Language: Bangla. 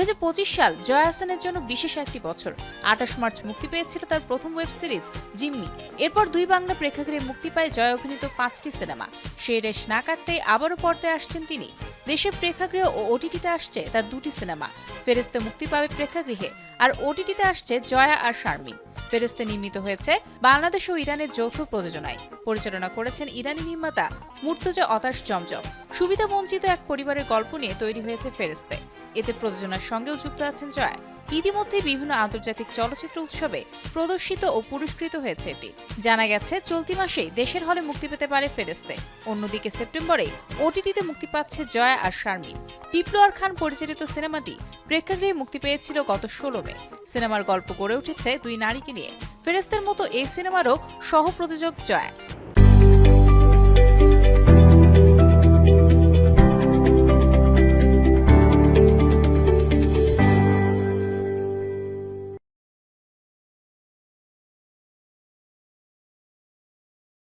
দুই সাল জয়া হাসানের জন্য বিশেষ একটি বছর। আঠাশ মার্চ মুক্তি পেয়েছিল তার প্রথম ওয়েব সিরিজ, জিম্মি। এরপর দুই বাংলা প্রেক্ষাগৃহে মুক্তি পায় জয়া অভিনীত পাঁচটি সিনেমা। সেই রেশ না কাটতে আবারও পর্দায় আসছেন তিনি। দেশের প্রেক্ষাগৃহ ও ওটিটিতে আসছে তার দুটি সিনেমা। ফেরেস্তে মুক্তি পাবে প্রেক্ষাগৃহে, আর ওটিটিতে আসছে জয়া আর শারমিন। ফেরেস্তে নির্মিত হয়েছে বাংলাদেশ ও ইরানের যৌথ প্রযোজনায়। পরিচালনা করেছেন ইরানি নির্মাতা মুর্তজা অতাশ জমজম। সুবিধা বঞ্চিত এক পরিবারের গল্প নিয়ে তৈরি হয়েছে ফেরেস্তে এতে প্রযোজনার সঙ্গেও যুক্ত আছেন জয়া। ইতিমধ্যে বিভিন্ন আন্তর্জাতিক চলচ্চিত্র উৎসবে প্রদর্শিত ও পুরস্কৃত হয়েছে এটি। জানা গেছে, চলতি মাসেই দেশের হলে মুক্তি পেতে পারে ফেরেস্তে অন্যদিকে সেপ্টেম্বরে ওটিটিতে মুক্তি পাচ্ছে জয়া আর শারমিন। পিপলোয়ার খান পরিচালিত সিনেমাটি প্রেক্ষাগৃহে মুক্তি পেয়েছিল গত ষোলো মে। সিনেমার গল্প গড়ে উঠেছে দুই নারীকে নিয়ে। ফেরেস্তের মতো এই সিনেমারও সহ প্রযোজক জয়া।